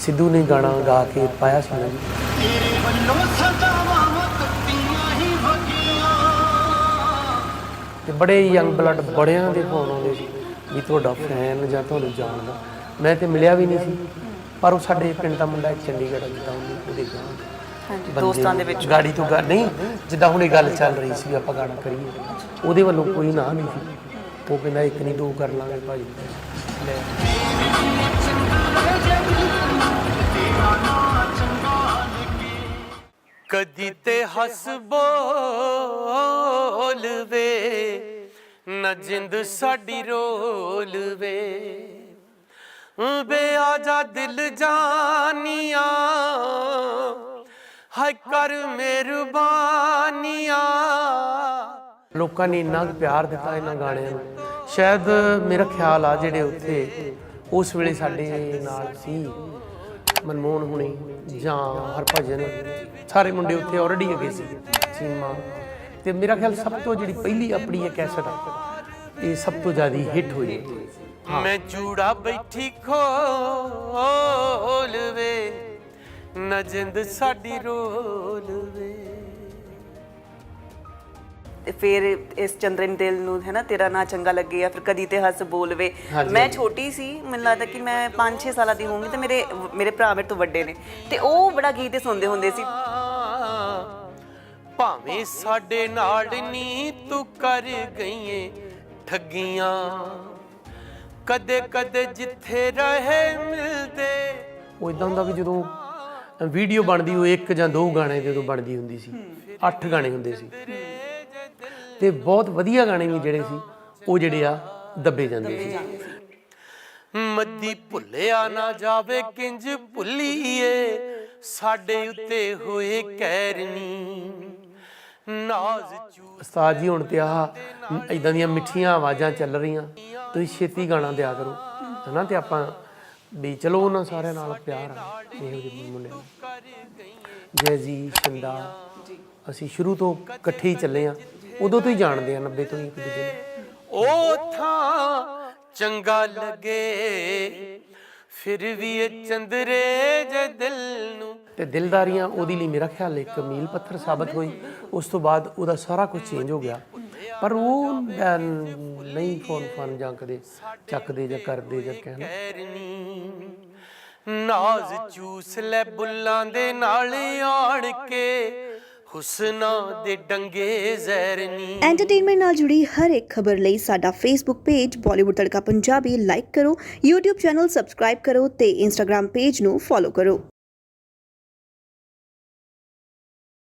ਸਿੱਧੂ ਨੇ ਗਾਣਾ ਗਾ ਕੇ ਪਾਇਆ ਸੀ ਤੇਰੇ ਵੱਲੋਂ ਸਜਾਵਾਂ ਕੱਟੀਆਂ ਹੀ ਵਗੀਆਂ। ਤੇ ਬੜੇ ਯੰਗ ਬਲੱਡ ਬੜਿਆਂ ਦੇ ਫੋਨ ਆਉਂਦੇ ਸੀ ਵੀ ਤੁਹਾਡਾ ਫੈਨ ਜਾਂ ਤੁਹਾਨੂੰ ਜਾਣਦਾ। ਮੈਂ ਤੇ ਮਿਲਿਆ ਵੀ ਨਹੀਂ ਸੀ ਪਰ ਉਹ ਸਾਡੇ ਪਿੰਡ ਦਾ ਮੁੰਡਾ ਇੱਕ ਚੰਡੀਗੜ੍ਹ ਜਿੱਦਾਂ ਉਹਨੇ ਉਹਦੇ ਗਾਣਾ। ਹਾਂਜੀ ਦੋਸਤਾਂ ਦੇ ਵਿੱਚ। ਗਾੜੀ ਤੋਂ ਗਾ ਨਹੀਂ ਜਿੱਦਾਂ ਹੁਣ ਇਹ ਗੱਲ ਚੱਲ ਰਹੀ ਸੀ ਆਪਾਂ ਗਾਣਾ ਕਰੀਏ। ਉਹਦੇ ਵੱਲੋਂ ਕੋਈ ਨਾ ਨਹੀਂ ਸੀ। ਉਹ ਕਹਿੰਦਾ ਇੱਕ ਨਹੀਂ ਦੋ ਕਰ ਲਾਂਗੇ ਭਾਜੀ। ਲੈ। ਕਦੀ ਤੇ ਹੱਸ ਬੋਲਵੇ ਨਾ ਜਿੰਦ ਸਾਡੀ ਰੋਲਵੇ ਬੇ ਆ ਜਾ ਦਿਲ ਜਾਨੀਆਂ, ਹਾਏ ਕਰ ਮਿਹਰਬਾਨੀਆਂ। ਲੋਕਾਂ ਨੇ ਇੰਨਾ ਕੁ ਪਿਆਰ ਦਿੱਤਾ ਇਹਨਾਂ ਗਾਣਿਆਂ ਨੂੰ। ਸ਼ਾਇਦ ਮੇਰਾ ਖਿਆਲ ਆ ਜਿਹੜੇ ਉੱਥੇ ਉਸ ਵੇਲੇ ਸਾਡੇ ਨਾਲ ਸੀ। ਮਨਮੋਹਨ ਹੁਣੀ, ਜਾਂ ਹਰਭਜਨ, ਸਾਰੇ ਮੁੰਡੇ ਉੱਥੇ ਆਲਰੇਡੀ ਹੈਗੇ ਸੀ, ਚੀਮਾ। ਤੇ ਮੇਰਾ ਖਿਆਲ ਸਭ ਤੋਂ ਜਿਹੜੀ ਪਹਿਲੀ ਆਪਣੀ ਇਹ ਕੈਸਟ ਆ, ਇਹ ਸਭ ਤੋਂ ਜ਼ਿਆਦਾ ਹਿੱਟ ਹੋਈ ਮੈਂ ਚੂੜਾ ਬੈਠੀ ਖੋਲਵੇ ਨਾ ਜਿੰਦ ਸਾਡੀ ਰੋਲਵੇ। ਤੇ ਫਿਰ ਇਸ ਚੰਦਰਨ ਦਿਲ ਨੂੰ ਹੈ ਨਾ ਤੇਰਾ ਨਾਂ ਚੰਗਾ ਲੱਗੇ ਜਾਂ ਫਿਰ ਕਦੀ ਤੇ ਹੱਸ ਬੋਲਵੇ ਮੈਂ। ਛੋਟੀ ਸੀ ਮੈਨੂੰ ਲੱਗਦਾ ਕਿ ਮੈਂ 5-6 ਸਾਲਾਂ ਦੀ ਹੋਊਂਗੀ ਤੇ ਮੇਰੇ ਮੇਰੇ ਭਰਾ ਮੇਰੇ ਤੋਂ ਵੱਡੇ ਨੇ। ਤੇ ਉਹ ਬੜਾ ਗੀਤ ਸੁਣਦੇ ਹੁੰਦੇ ਸੀ। ਭਾਵੇਂ ਸਾਡੇ ਨਾਲ ਨੀ ਤੂੰ ਕਰ ਗਈਏ ਠੱਗੀਆਂ ਕਦੇ ਕਦੇ ਜਿੱਥੇ ਰਹੇ ਮਿਲਦੇ। ਉਹ ਇਦਾਂ ਹੁੰਦਾ ਕਿ ਜਦੋਂ ਵੀਡੀਓ ਬਣਦੀ ਉਹ ਇੱਕ ਜਾਂ ਦੋ ਗਾਣੇ ਜਦੋਂ ਬਣਦੀ ਹੁੰਦੀ ਸੀ ਅੱਠ ਗਾਣੇ ਹੁੰਦੇ ਸੀ। ਤੇ ਬਹੁਤ ਵਧੀਆ ਗਾਣੇ ਵੀ ਜਿਹੜੇ ਸੀ ਉਹ ਜਿਹੜੇ ਆ ਦੱਬੇ ਜਾਂਦੇ ਸੀ। ਮੱਦੀ ਭੁੱਲਿਆ ਨਾ ਜਾਵੇ ਕਿੰਜ ਭੁੱਲੀਏ ਸਾਡੇ ਉੱਤੇ ਹੋਏ ਕਹਿਰਨੀ ਨਾਜ਼ ਚੂ ਉਸਤਾਦ ਜੀ ਹੁਣ ਤੇ ਆਹ ਇਦਾਂ ਦੀਆਂ ਮਿੱਠੀਆਂ ਆਵਾਜ਼ਾਂ ਚੱਲ ਰਹੀਆਂ ਤੁਸੀਂ ਛੇਤੀ ਗਾਣਾ ਦਿਆ ਕਰੋ ਹਨਾ ਤੇ ਆਪਾਂ ਵੀ ਚਲੋ ਉਹਨਾਂ ਸਾਰਿਆਂ ਨਾਲ ਪਿਆਰ ਆ ਇਹੋ ਜਿਹੇ ਮੁੰਡੇ ਜੈ ਜੀ ਸ਼ਿੰਦਾ ਅਸੀਂ ਸ਼ੁਰੂ ਤੋਂ ਇਕੱਠੇ ਹੀ ਚੱਲੇ ਆ ਉਦੋਂ ਤੋਂ ਹੀ ਜਾਣਦੇ ਆ 90 ਤੋਂ ਹੀ ਇੱਕ ਦੂਜੇ ਨੂੰ। ਉਹ ਥਾਂ ਚੰਗਾ ਲੱਗੇ ਫਿਰ ਵੀ ਇਹ ਚੰਦਰੇ ਜੇ ਦਿਲ ਨੂੰ। ਤੇ ਦਿਲਦਾਰੀਆਂ ਉਹਦੇ ਲਈ ਮੇਰਾ ਖਿਆਲ ਇੱਕ ਮੀਲ ਪੱਥਰ ਸਾਬਤ ਹੋਈ ਉਸ ਤੋਂ ਬਾਅਦ ਉਹਦਾ ਸਾਰਾ ਕੁਝ ਚੇਂਜ ਹੋ ਗਿਆ। ਪਰ ਉਹ ਅਹ, ਨਹੀਂ ਫੋਨ ਫਨ ਜਾਂ ਕਦੇ ਚੱਕਦੇ ਜਾਂ ਕਰਦੇ ਜਾਂ ਕਹਿਣਾ ਨਾਜ਼ ਚੂਸ ਲੈ ਬੁੱਲਾਂ ਦੇ ਨਾਲ ਆੜ ਕੇ। ਹੁਸਨਾ ਦੇ ਡੰਗੇ ਜ਼ਹਿਰਨੀ ਐਂਟਰਟੇਨਮੈਂਟ ਨਾਲ ਜੁੜੀ ਹਰ ਇੱਕ ਖਬਰ ਲਈ ਸਾਡਾ Facebook page Bollywood Tadka Punjabi like ਕਰੋ, YouTube ਚੈਨਲ ਸਬਸਕ੍ਰਾਈਬ ਕਰੋ ਤੇ Instagram ਪੇਜ ਨੂੰ ਫੋਲੋ ਕਰੋ।